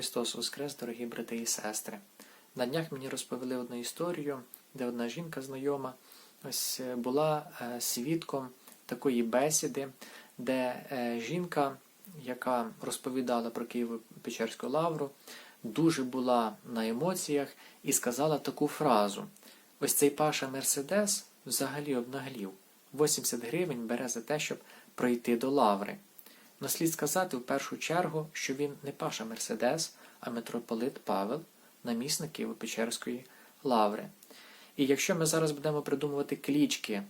Христос Воскрес, дорогі брати і сестри. На днях мені розповіли одну історію, де одна жінка знайома ось е, була е, свідком такої бесіди, де е, жінка, яка розповідала про Києво-Печерську лавру, дуже була на емоціях і сказала таку фразу: ось цей Паша Мерседес взагалі обнаглів. 80 гривень бере за те, щоб пройти до лаври. Но слід сказати в першу чергу, що він не Паша Мерседес, а митрополит Павел, намісник Києво-Печерської лаври. І якщо ми зараз будемо придумувати клічки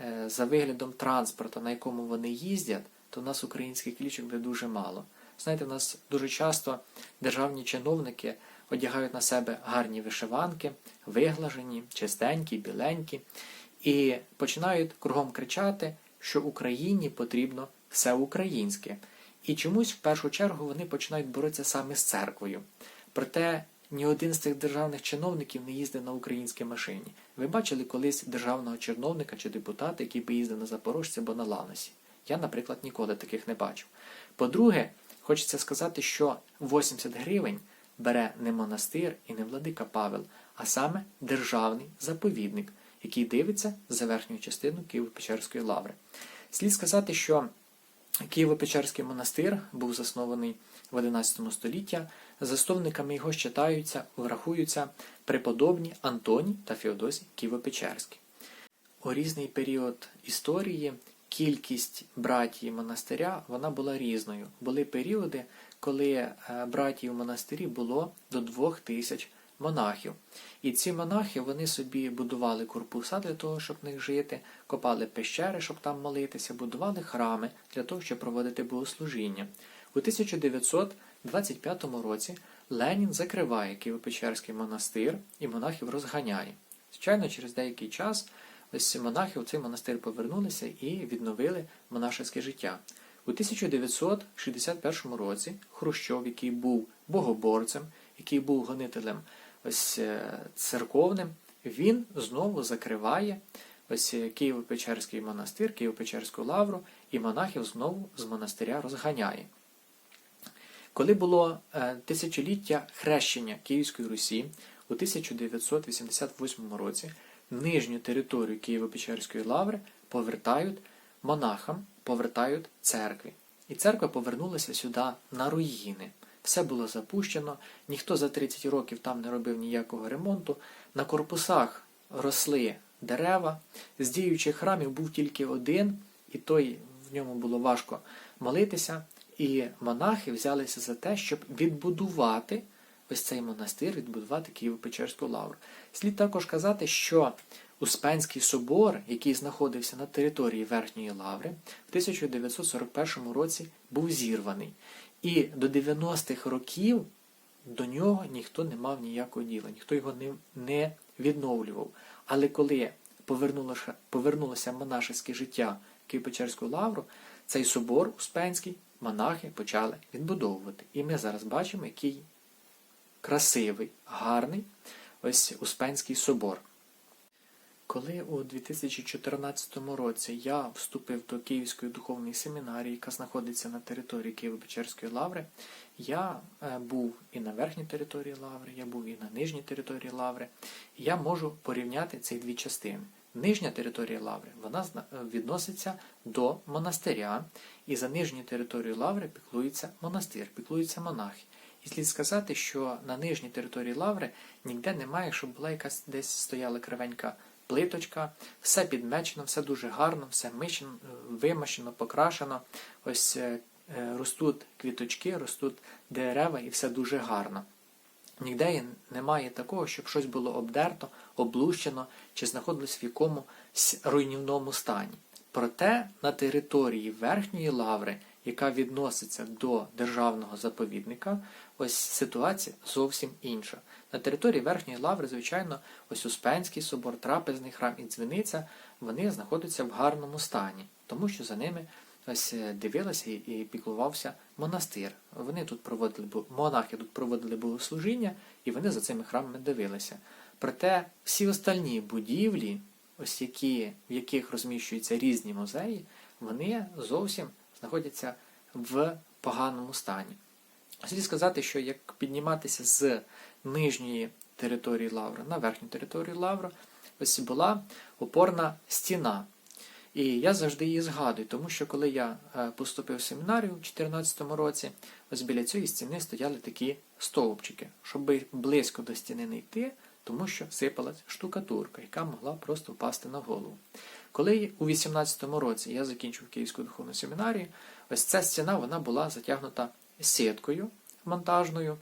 е, за виглядом транспорту, на якому вони їздять, то в нас українських клічок буде дуже мало. Знаєте, в нас дуже часто державні чиновники одягають на себе гарні вишиванки, виглажені, чистенькі, біленькі, і починають кругом кричати, що Україні потрібно все українське. І чомусь в першу чергу вони починають боротися саме з церквою. Проте ні один з цих державних чиновників не їздив на українській машині. Ви бачили колись державного чиновника чи депутата, який би їздив на Запорожці або на Ланосі? Я, наприклад, ніколи таких не бачив. По-друге, хочеться сказати, що 80 гривень бере не монастир і не владика Павел, а саме державний заповідник, який дивиться за верхню частину Києво-Печерської лаври. Слід сказати, що Києво-Печерський монастир був заснований в 11 столітті. Засновниками його считаються, врахуються преподобні Антоній та Феодосій Києво-Печерський. У різний період історії кількість братії монастиря вона була різною. Були періоди, коли е, братії в монастирі було до двох тисяч монахів. І ці монахи вони собі будували корпуса для того, щоб в них жити, копали пещери, щоб там молитися, будували храми для того, щоб проводити богослужіння. У 1925 році Ленін закриває Києво-Печерський монастир і монахів розганяє. Звичайно, через деякий час ось монахи в цей монастир повернулися і відновили монашеське життя. У 1961 році Хрущов, який був богоборцем, який був гонителем ось е, церковним, він знову закриває ось е, Києво-Печерський монастир, Києво-Печерську лавру, і монахів знову з монастиря розганяє. Коли було е, тисячоліття хрещення Київської Русі у 1988 році, нижню територію Києво-Печерської лаври повертають монахам, повертають церкві. І церква повернулася сюди на руїни. Все було запущено, ніхто за 30 років там не робив ніякого ремонту. На корпусах росли дерева, з діючих храмів був тільки один, і той в ньому було важко молитися. І монахи взялися за те, щоб відбудувати ось цей монастир, відбудувати Києво-Печерську лавру. Слід також казати, що Успенський собор, який знаходився на території Верхньої Лаври, в 1941 році був зірваний. І до 90-х років до нього ніхто не мав ніякого діла, ніхто його не, не відновлював. Але коли повернулося, повернулося монашеське життя Києво-Печерську лавру, цей собор Успенський монахи почали відбудовувати. І ми зараз бачимо, який красивий, гарний ось Успенський собор. Коли у 2014 році я вступив до Київської духовної семінарії, яка знаходиться на території Києво-Печерської лаври, я е, був і на верхній території лаври, я був і на нижній території лаври. Я можу порівняти ці дві частини. Нижня територія лаври вона відноситься до монастиря, і за нижню територію лаври піклується монастир, піклуються монахи. І слід сказати, що на нижній території лаври ніде немає, щоб була якась десь стояла кривенька плиточка, все підмечено, все дуже гарно, все мищено, вимащено, покрашено. Ось е, ростуть квіточки, ростуть дерева і все дуже гарно. Ніде немає такого, щоб щось було обдерто, облущено чи знаходилось в якомусь руйнівному стані. Проте на території Верхньої лаври, яка відноситься до державного заповідника, ось ситуація зовсім інша. На території Верхньої лаври, звичайно, ось Успенський собор, трапезний храм і дзвіниця, вони знаходяться в гарному стані, тому що за ними ось е, дивилися і піклувався монастир. Вони тут проводили монахи тут проводили богослужіння, і вони за цими храмами дивилися. Проте всі остальні будівлі, ось які, в яких розміщуються різні музеї, вони зовсім знаходяться в поганому стані. Слід сказати, що як підніматися з нижньої території Лаври на верхню територію Лаври, ось була опорна стіна. І я завжди її згадую, тому що коли я е, поступив в семінарію у 2014 році, ось біля цієї стіни стояли такі стовпчики, щоб близько до стіни не йти, тому що сипалась штукатурка, яка могла просто впасти на голову. Коли у 2018 році я закінчив Київську духовну семінарію, ось ця стіна вона була затягнута сіткою монтажною,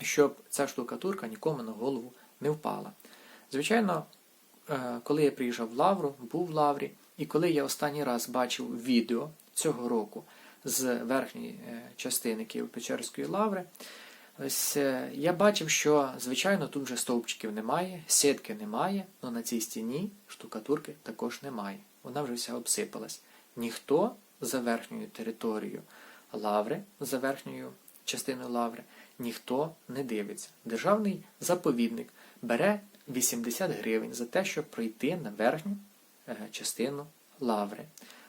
щоб ця штукатурка нікому на голову не впала. Звичайно, е, коли я приїжджав в Лавру, був в Лаврі, і коли я останній раз бачив відео цього року з верхньої е, частини Києво-Печерської лаври, ось е, я бачив, що, звичайно, тут вже стовпчиків немає, сітки немає, але на цій стіні штукатурки також немає. Вона вже вся обсипалась. Ніхто за верхньою територією лаври, за верхньою частиною лаври, ніхто не дивиться. Державний заповідник бере 80 гривень за те, щоб пройти на верхню е, частину лаври.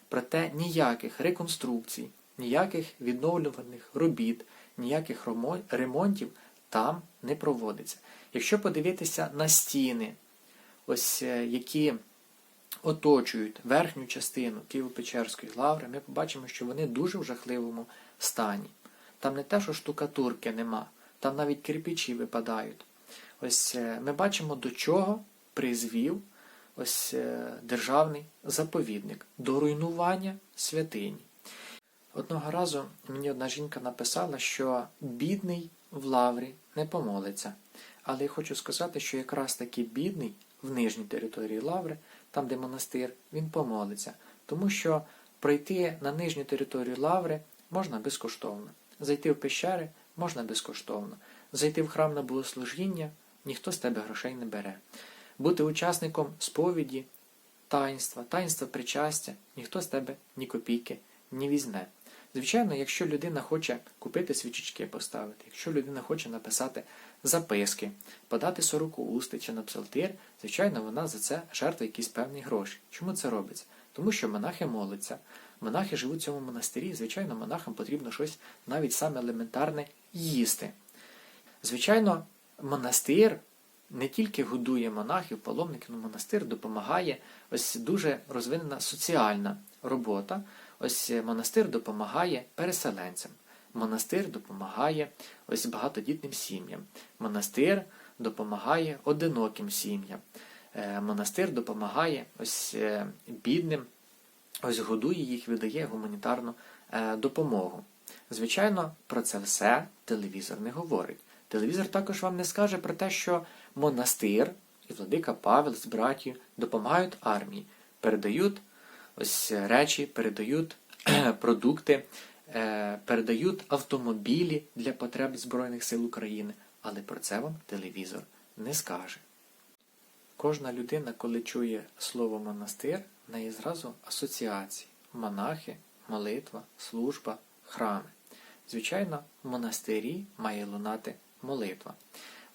Проте ніяких реконструкцій, ніяких відновлюваних робіт, ніяких ремонтів там не проводиться. Якщо подивитися на стіни, ось е, які оточують верхню частину Києво-Печерської лаври, ми побачимо, що вони дуже в жахливому стані. Там не те, що штукатурки нема, там навіть кирпичі випадають. Ось е, ми бачимо, до чого призвів ось е, державний заповідник до руйнування святині. Одного разу мені одна жінка написала, що бідний в лаврі не помолиться. Але я хочу сказати, що якраз таки бідний в нижній території лаври, там де монастир, він помолиться. Тому що пройти на нижню територію лаври можна безкоштовно. Зайти в пещери можна безкоштовно. Зайти в храм на богослужіння ніхто з тебе грошей не бере. Бути учасником сповіді, таїнства, таїнства причастя, ніхто з тебе ні копійки не візьме. Звичайно, якщо людина хоче купити свічечки поставити, якщо людина хоче написати записки, подати сороку усти чи на псалтир, звичайно, вона за це жертвує якісь певні гроші. Чому це робиться? Тому що монахи моляться, монахи живуть в цьому монастирі, і, звичайно, монахам потрібно щось навіть саме елементарне їсти. Звичайно, монастир не тільки годує монахів, паломників, але монастир допомагає ось дуже розвинена соціальна робота. Ось монастир допомагає переселенцям, монастир допомагає ось багатодітним сім'ям, монастир допомагає одиноким сім'ям, е, монастир допомагає ось е, бідним, ось годує їх, видає гуманітарну е, допомогу. Звичайно, про це все телевізор не говорить. Телевізор також вам не скаже про те, що монастир і владика Павел з братів допомагають армії, передають ось речі, передають продукти, е, передають автомобілі для потреб Збройних сил України, але про це вам телевізор не скаже. Кожна людина, коли чує слово монастир, в неї зразу асоціації монахи, молитва, служба, храми. Звичайно, в монастирі має лунати молитва.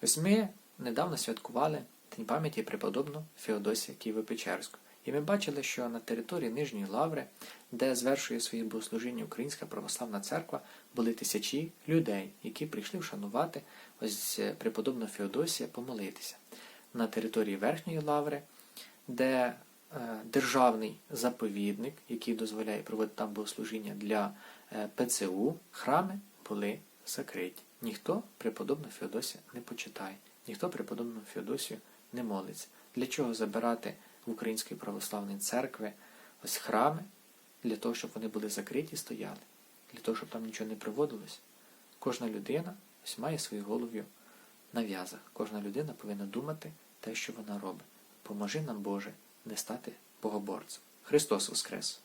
Ось ми недавно святкували День пам'яті преподобного Феодосія Києво-Печерського. І ми бачили, що на території Нижньої Лаври, де звершує свої богослужіння Українська православна церква, були тисячі людей, які прийшли вшанувати ось преподобного Феодосія помолитися. На території Верхньої Лаври, де е, державний заповідник, який дозволяє проводити там богослужіння для е, ПЦУ, храми були закриті. Ніхто преподобного Феодосія не почитає, ніхто преподобного Феодосію не молиться. Для чого забирати Української православної церкви ось храми, для того, щоб вони були закриті стояли, для того, щоб там нічого не приводилось. Кожна людина ось має свою голову на в'язах. Кожна людина повинна думати те, що вона робить. Поможи нам, Боже, не стати богоборцем. Христос Воскрес!